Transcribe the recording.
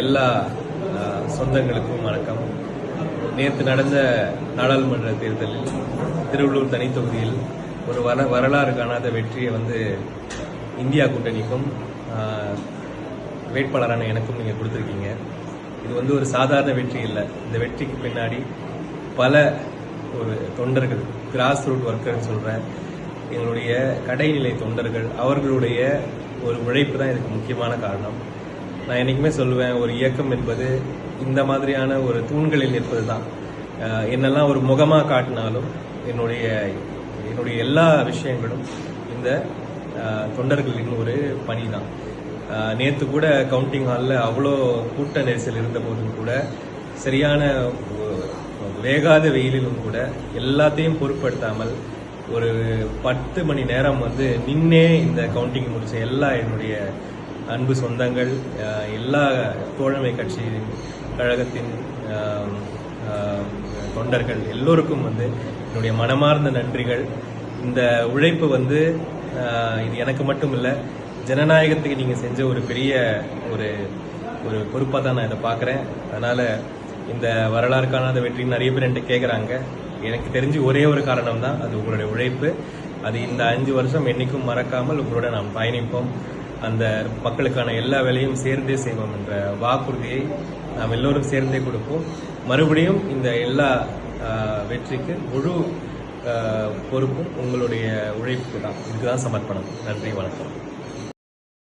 எல்லா சொந்தங்களுக்கும் வணக்கம். நேற்று நடந்த நாடாளுமன்ற தேர்தலில் திருவள்ளூர் தனி தொகுதியில் ஒரு வர வரலாறு காணாத வெற்றியை வந்து இந்தியா கூட்டணிக்கும் வேட்பாளரான எனக்கும் நீங்கள் கொடுத்துருக்கீங்க. இது வந்து ஒரு சாதாரண வெற்றி இல்லை. இந்த வெற்றிக்கு பின்னாடி பல ஒரு தொண்டர்கள் கிராஸ் ரூட் ஒர்க்கர்னு சொல்கிறேன் எங்களுடைய கடைநிலை தொண்டர்கள் அவர்களுடைய ஒரு உழைப்பு தான் இதுக்கு முக்கியமான காரணம். நான் என்றைக்குமே சொல்லுவேன் ஒரு இயக்கம் என்பது இந்த மாதிரியான ஒரு தூண்களில் நிற்பது தான் என்னெல்லாம் ஒரு முகமாக காட்டினாலும் என்னுடைய என்னுடைய எல்லா விஷயங்களும் இந்த தொண்டர்களின் ஒரு பணி தான் நேற்று கூட கவுண்டிங் ஹாலில் அவ்வளோ கூட்ட நெரிசல் இருந்த போதும் கூட சரியான வேகாத வெயிலிலும் கூட எல்லாத்தையும் பொருட்படுத்தாமல் ஒரு பத்து மணி நேரம் வந்து நின்னே இந்த கவுண்டிங் முடிச்ச எல்லா என்னுடைய அன்பு சொந்தங்கள் எல்லா தோழமை கட்சி கழகத்தின் தொண்டர்கள் எல்லோருக்கும் வந்து என்னுடைய மனமார்ந்த நன்றிகள். இந்த உழைப்பு வந்து இது எனக்கு மட்டும் இல்லை ஜனநாயகத்துக்கு நீங்கள் செஞ்ச ஒரு பெரிய ஒரு ஒரு பொறுப்பாக தான் நான் இதை பார்க்குறேன். அதனால் இந்த வரலாறு காணாத வெற்றின்னு நிறைய பேர் என்கிட்ட கேட்குறாங்க எனக்கு தெரிஞ்சு ஒரே ஒரு காரணம் தான் அது உங்களுடைய உழைப்பு. அது இந்த அஞ்சு வருஷம் என்னைக்கும் மறக்காமல் உங்களோட நாம் பயணிப்போம். அந்த மக்களுக்கான எல்லா வேலையும் சேர்ந்தே செய்வோம் என்ற வாக்குறுதியை நாம் எல்லோரும் சேர்ந்தே கொடுப்போம். மறுபடியும் இந்த எல்லா வெற்றிக்கு முழு பொறுப்பும் உங்களுடைய உழைப்புக்கு தான். இதுக்கு தான் சமர்ப்பணம். நன்றி வணக்கம்.